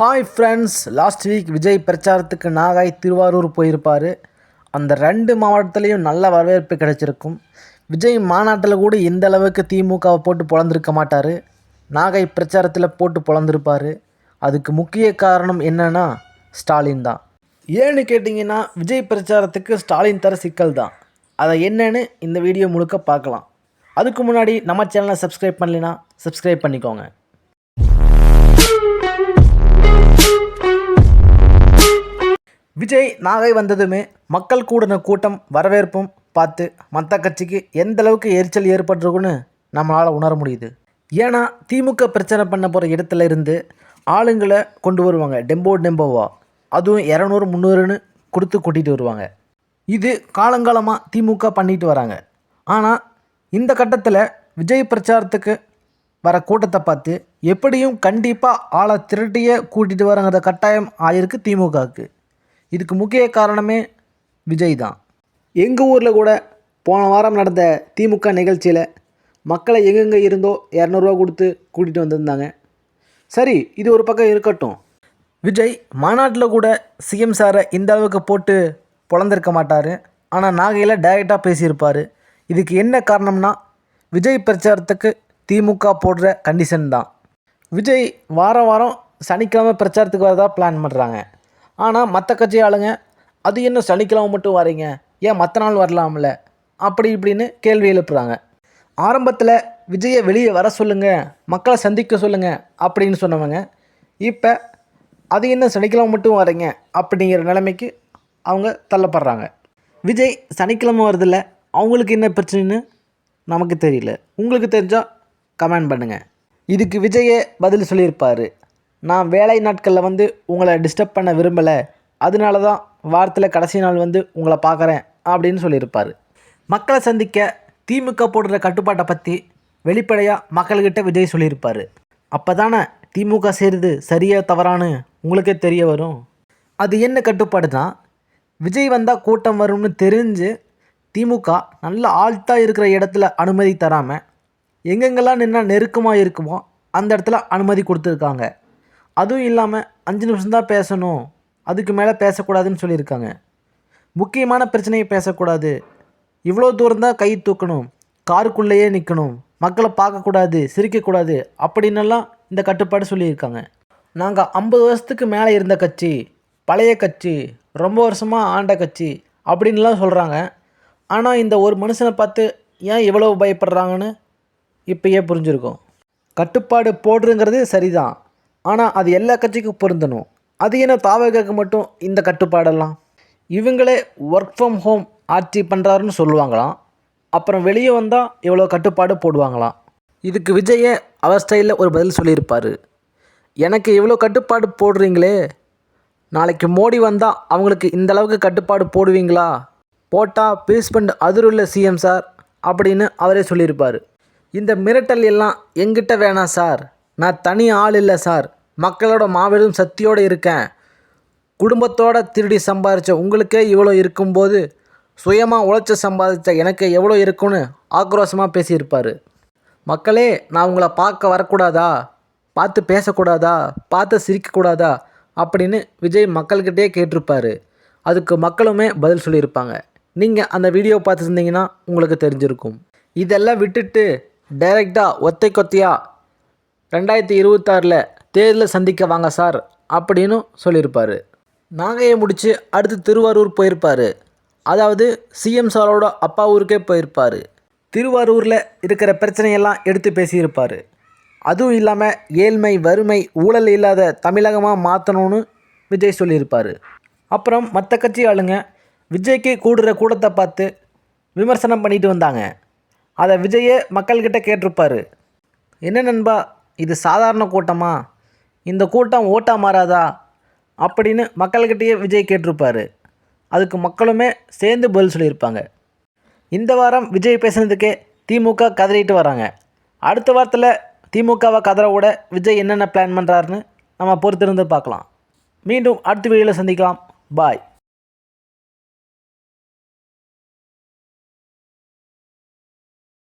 Hi friends last week Vijay பிரச்சாரத்துக்கு நாகாய் திருவாரூர் போயிருப்பார். அந்த ரெண்டு மாவட்டத்துலேயும் நல்ல வரவேற்பு கிடைச்சிருக்கும். விஜய் மாநாட்டில் கூட இந்த அளவுக்கு திமுகவை போட்டு பொழந்திருக்க மாட்டார். நாகை பிரச்சாரத்தில் போட்டு பொழந்திருப்பார் அதுக்கு முக்கிய காரணம் என்னென்னா ஸ்டாலின் தான். ஏன்னு கேட்டிங்கன்னா விஜய் பிரச்சாரத்துக்கு ஸ்டாலின் தர சிக்கல் தான். அதை என்னன்னு இந்த வீடியோ முழுக்க பார்க்கலாம். அதுக்கு முன்னாடி நம்ம சேனலை சப்ஸ்கிரைப் பண்ணலைன்னா சப்ஸ்கிரைப் பண்ணிக்கோங்க. விஜய் நாகை வந்ததுமே மக்கள் கூடின கூட்டம் வரவேற்பும் பார்த்து மற்ற கட்சிக்கு எந்த அளவுக்கு எரிச்சல் ஏற்பட்டிருக்குன்னு நம்மளால் உணர முடியுது. ஏன்னா திமுக பிரச்சனை பண்ண போகிற இடத்துல இருந்து ஆளுங்களை கொண்டு வருவாங்க. டெம்போ டெம்போவா. அதுவும் இரநூறு முந்நூறுன்னு கொடுத்து கூட்டிகிட்டு வருவாங்க. இது காலங்காலமாக திமுக பண்ணிட்டு வராங்க. ஆனால் இந்த கட்டத்தில் விஜய் பிரச்சாரத்துக்கு வர கூட்டத்தை பார்த்து எப்படியும் கண்டிப்பாக ஆளை திரட்டியே கூட்டிகிட்டு வரங்கிற கட்டாயம் ஆயிருக்கு திமுகவுக்கு. இதுக்கு முக்கிய காரணமே விஜய் தான். எங்கள் ஊரில் கூட போன வாரம் நடந்த திமுக நிகழ்ச்சியில் மக்களை எங்கெங்கே இருந்தோ இரநூறுவா கொடுத்து கூட்டிகிட்டு வந்திருந்தாங்க. சரி இது ஒரு பக்கம் இருக்கட்டும். விஜய் மாநாட்டில் கூட சிஎம் சாரை இந்த அளவுக்கு போட்டு பொழந்திருக்க மாட்டார். ஆனால் நாகையில் டைரெக்டாக பேசியிருப்பார். இதுக்கு என்ன காரணம்னா விஜய் பிரச்சாரத்துக்கு திமுக போடுற கண்டிஷன் தான். விஜய் வாரம் வாரம் சனிக்கிழமை பிரச்சாரத்துக்கு வரதா பிளான் பண்ணுறாங்க ஆனால் மற்ற கட்சி ஆளுங்க அது என்ன சனிக்கிழமை மட்டும் வரீங்க? ஏன் மற்ற நாள் வரலாம்ல? அப்படி இப்படின்னு கேள்வி எழுப்புறாங்க. ஆரம்பத்தில் விஜயை வெளியே வர சொல்லுங்கள் மக்களை சந்திக்க சொல்லுங்கள் அப்படின்னு சொன்னவங்க இப்போ அது என்ன சனிக்கிழமை மட்டும் வரீங்க? அப்படிங்கிற நிலைமைக்கு அவங்க தள்ளப்படுறாங்க. விஜய் சனிக்கிழமை வரதில்ல அவங்களுக்கு என்ன பிரச்சனைன்னு நமக்கு தெரியல. உங்களுக்கு தெரிஞ்சால் கமெண்ட் பண்ணுங்கள் இதுக்கு விஜயே பதில் சொல்லியிருப்பார். நான் வேலை நாட்களில் வந்து உங்களை டிஸ்டர்ப் பண்ண விரும்பலை. அதனால தான் வாரத்தில் கடைசி நாள் வந்து உங்களை பார்க்குறேன் அப்படின்னு சொல்லியிருப்பார். மக்களை சந்திக்க திமுக போடுற கட்டுப்பாட்டை பற்றி வெளிப்படையாக மக்கள்கிட்ட விஜய் சொல்லியிருப்பார். அப்போ தானே திமுக செய்கிறது சரியா தவறான்னு உங்களுக்கே தெரிய வரும். அது என்ன கட்டுப்பாடுன்னா விஜய் வந்தால் கூட்டம் வரும்னு தெரிஞ்சு திமுக நல்ல ஆழ்த்தாக இருக்கிற இடத்துல அனுமதி தராமல் எங்கெங்கெல்லாம் நின்னால் நெருக்கமாக இருக்குமோ அந்த இடத்துல அனுமதி கொடுத்துருக்காங்க. அதுவும் இல்லாமல் அஞ்சு நிமிஷம்தான் பேசணும். அதுக்கு மேலே பேசக்கூடாதுன்னு சொல்லியிருக்காங்க. முக்கியமான பிரச்சனையை பேசக்கூடாது. இவ்வளோ தூரம் தான் கை தூக்கணும். காருக்குள்ளேயே நிற்கணும் மக்களை பார்க்கக்கூடாது சிரிக்கக்கூடாது அப்படின்னெல்லாம் இந்த கட்டுப்பாடு சொல்லியிருக்காங்க. நாங்கள் ஐம்பது வருஷத்துக்கு மேலே இருந்த கட்சி பழைய கட்சி ரொம்ப வருஷமாக ஆண்ட கட்சி அப்படின்லாம் சொல்கிறாங்க ஆனால் இந்த ஒரு மனுஷனை பார்த்து ஏன் இவ்வளோ பயப்படுறாங்கன்னு இப்பயே புரிஞ்சிருக்கும். கட்டுப்பாடு போடுறங்கிறது சரிதான். ஆனால் அது எல்லா கட்சிக்கும் பொருந்தணும். அது என்ன தாவகக்கு மட்டும் இந்த கட்டுப்பாடெல்லாம்? இவங்களே ஒர்க் ஃப்ரம் ஹோம் ஆட்சி பண்ணுறாருன்னு சொல்லுவாங்களாம். அப்புறம் வெளியே வந்தால் இவ்வளோ கட்டுப்பாடு போடுவாங்களாம். இதுக்கு விஜயே அவர் ஸ்டைலில் ஒரு பதில் சொல்லியிருப்பார்? எனக்கு இவ்வளோ கட்டுப்பாடு போடுறீங்களே. நாளைக்கு மோடி வந்தால் அவங்களுக்கு இந்த அளவுக்கு கட்டுப்பாடு போடுவீங்களா? போட்டால் பீஸ் பண்ட் அதிருள்ள சிஎம் சார் அப்படின்னு அவரே சொல்லியிருப்பார். இந்த மிரட்டல் எல்லாம் எங்கிட்ட வேணாம் சார் நான் தனி ஆள் இல்லை சார். மக்களோட மாபெரும் சக்தியோடு இருக்கேன். குடும்பத்தோட திருடி சம்பாதிச்ச உங்களுக்கே இவ்வளோ இருக்கும்போது சுயமாக உழைச்சி சம்பாதிச்ச எனக்கு எவ்வளோ இருக்குன்னு ஆக்ரோஷமாக பேசியிருப்பார். மக்களே நான் உங்களை பார்க்க வரக்கூடாதா? பார்த்து பேசக்கூடாதா? பார்த்து சிரிக்கக்கூடாதா? அப்படின்னு விஜய் மக்கள்கிட்டயே கேட்டிருப்பாரு. அதுக்கு மக்களுமே பதில் சொல்லியிருப்பாங்க. நீங்கள் அந்த வீடியோ பார்த்துருந்தீங்கன்னா உங்களுக்கு தெரிஞ்சிருக்கும். இதெல்லாம் விட்டுட்டு டைரெக்டாக ஒத்தை கொத்தையாக ரெண்டாயிரத்தி இருபத்தாறில் தேர்தலில் சந்திக்க வாங்க சார் அப்படின்னு சொல்லியிருப்பார். நாகையை முடித்து அடுத்து திருவாரூர் போயிருப்பார். அதாவது சிஎம் சாரோட அப்பா ஊருக்கே போயிருப்பார். திருவாரூரில் இருக்கிற பிரச்சனையெல்லாம் எடுத்து பேசியிருப்பார். அதுவும் இல்லாமல் ஏழ்மை வறுமை ஊழல் இல்லாத தமிழகமாக மாற்றணும்னு விஜய் சொல்லியிருப்பார். அப்புறம் மற்ற கட்சி ஆளுங்க விஜய்க்கு கூடுற கூடத்தை பார்த்து விமர்சனம் பண்ணிட்டு வந்தாங்க. அதை விஜயே மக்கள்கிட்ட கேட்டிருப்பார். என்ன நண்பா இது சாதாரண கூட்டமா? இந்த கூட்டம் ஓட்டா மாறாதா? அப்படின்னு மக்கள்கிட்டயே விஜய் கேட்டிருப்பார். அதுக்கு மக்களுமே சேர்ந்து பதில் சொல்லியிருப்பாங்க. இந்த வாரம் விஜய் பேசுனதுக்கே திமுக கதறிட்டு வராங்க. அடுத்த வாரத்தில் திமுகவை கதற விட விஜய் என்னென்ன பிளான் பண்ணுறாருன்னு நம்ம பொறுத்திருந்து பார்க்கலாம். மீண்டும் அடுத்த வீடியோவில் சந்திக்கலாம். பாய்